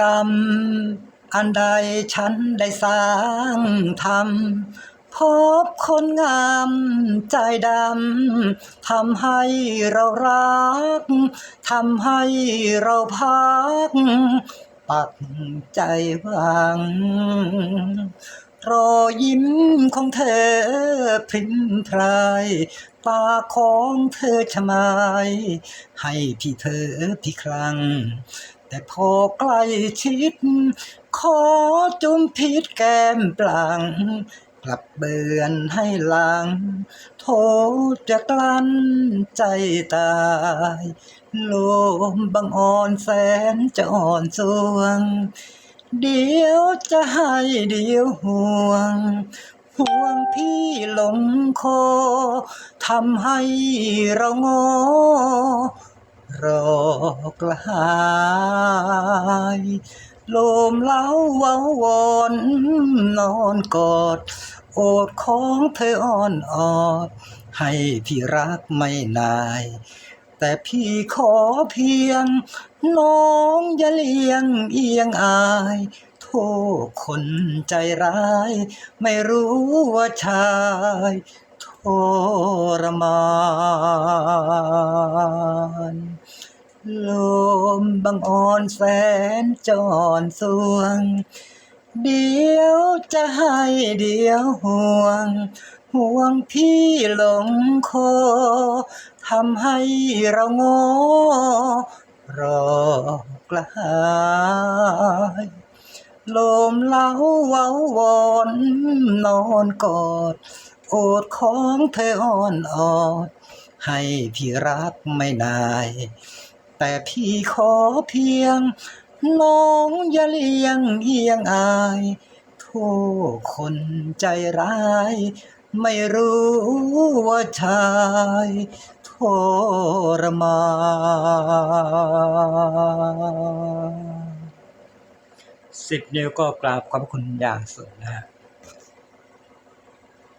กรรม อันใดฉันได้สร้างทำพบคนงามใจดำทำให้เรารักทำให้เราพัก ปักใจหวังรอยยิ้มของเธอพริ้มพรายตาของเธอชะมาย ให้พี่เธอพี่คลัง แต่พอใกล้ชิด ขอจุมพิษแก้มปลัง กลับเบือนให้หลัง โทจะกลั้นใจตายลมบังอ่อนแสนจะอ่อนสวง เดี๋ยวจะให้เดี๋ยวห่วงห่วงพี่หลงคอทำให้เรางอ รอกลายโลมเล้าเว้าวอนนอนกอด โอดของเธออ่อนออด ให้พี่รักไม่นาย แต่พี่ขอเพียง น้องอย่าเลี้ยงเอียงอาย โทษคนใจร้าย ไม่รู้ว่าชาย ทรมานลมบังอ่อนแสนจอนสวง เดียวจะให้เดียวห่วง ห่วงพี่หลงคอทำให้เราโงอรอกระหายลมเล้าเว้าวอนนอนกอด โอดของเธออ่อนออด ให้พี่รักไม่นาย แต่พี่ขอเพียง น้องอย่าเลี้ยงเอียงอายโทษคนใจร้าย ไม่รู้ว่าชายทรมานสิบนิ้วก็กราบขอบคุณอย่างสูงนะฮะ